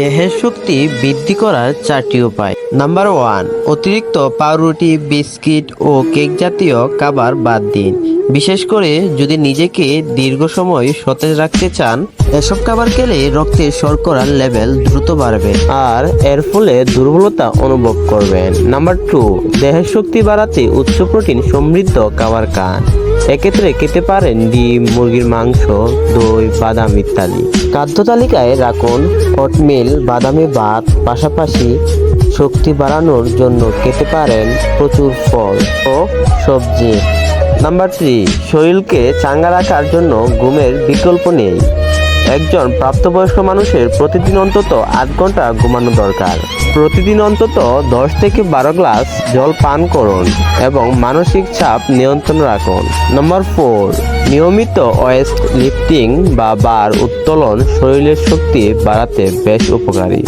দেহের শক্তি বৃদ্ধি করার চারটি উপায়। নাম্বার ওয়ান অতিরিক্ত পাউরুটি, বিস্কিট ও কেক জাতীয় খাবার বাদ দিন। বিশেষ করে যদি নিজেকে দীর্ঘ সময় সতেজ রাখতে চান, এসব খাবার খেলে রক্তে শর্করার লেভেল দ্রুত বাড়বে আর এর ফলে দুর্বলতা অনুভব করবেন। নাম্বার টু দেহের শক্তি বাড়াতে উচ্চ প্রোটিন সমৃদ্ধ খাবার খান। এক্ষেত্রে খেতে পারেন ডিম, মুরগির মাংস, দই, বাদাম ইত্যাদি। খাদ্য তালিকায় রাখুন হটমিল বাদামি ভাত, পাশাপাশি শক্তি বাড়ানোর জন্য খেতে পারেন প্রচুর ফল ও সবজি। নাম্বার থ্রি, শরীরকে চাঙ্গা রাখার জন্য ঘুমের বিকল্প নেই। একজন প্রাপ্তবয়স্ক মানুষের প্রতিদিন অন্তত আধ ঘণ্টা ঘুমানো দরকার। প্রতিদিন অন্তত দশ থেকে বারো গ্লাস জল পান করুন এবং মানসিক চাপ নিয়ন্ত্রণ রাখুন। নম্বর ফোর, নিয়মিত ওয়েস্ট লিফটিং বা বার উত্তোলন শরীরের শক্তি বাড়াতে বেশ উপকারী।